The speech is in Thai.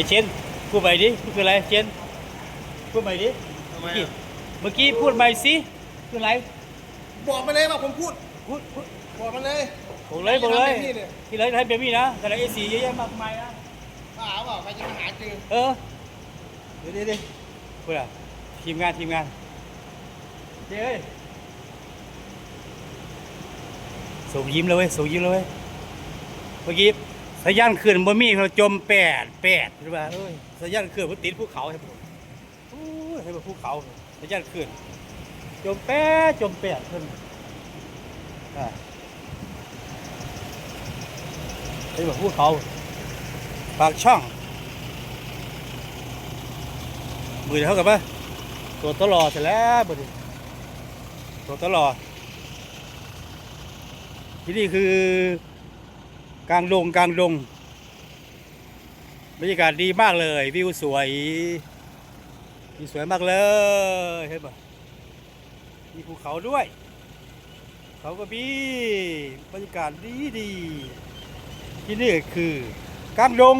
อ้เชนพูดไปดิพูดคืออะไรเชนพูดไปดิทำไมเมื่อกี้อะเมื่อกี้พูดไปสิคืออะไรบอกมาเลยว่าผมพูดพูดพูดบอกมาเลยบอกเลยบอกเลยทำแบบนี้เนี่ยที่เลยให้เบบี้นะแต่ละเอซีเยอะแยะมากมายนะบ้าเปล่าใครจะมาหาเจอเออเดี๋ยวเดี๋ยวเดี๋ยวพูดอะทีมงานทีมงานเจ้ยส่งยิ้มเลยเว้ยส่งยิ้มเลยเว้ยเมื่อกี้ สัญญาณขึ้นบ่มีเราจมแปดแปดหรือว่าเอ้ยสัญญาณขึ้นมันติดภูเขาใช่ปะโอ้ยให้มันภูเขาสัญญาณขึ้นจมแปดจมแปดขึ้นอ่าให้มันภูเขาปากช่องมือเท่ากับปะตัวตลอดเสร็จแล้วบดนี้ตัวตลอดที่นี่คือ กลางดงกลางดงบรรยากาศดีมากเลย วิวสวยวิวสวยมากเลยเห็นปะมีภูเขาด้วย เขาก็มีบรรยากาศดีดีที่นี่คือ กลางดง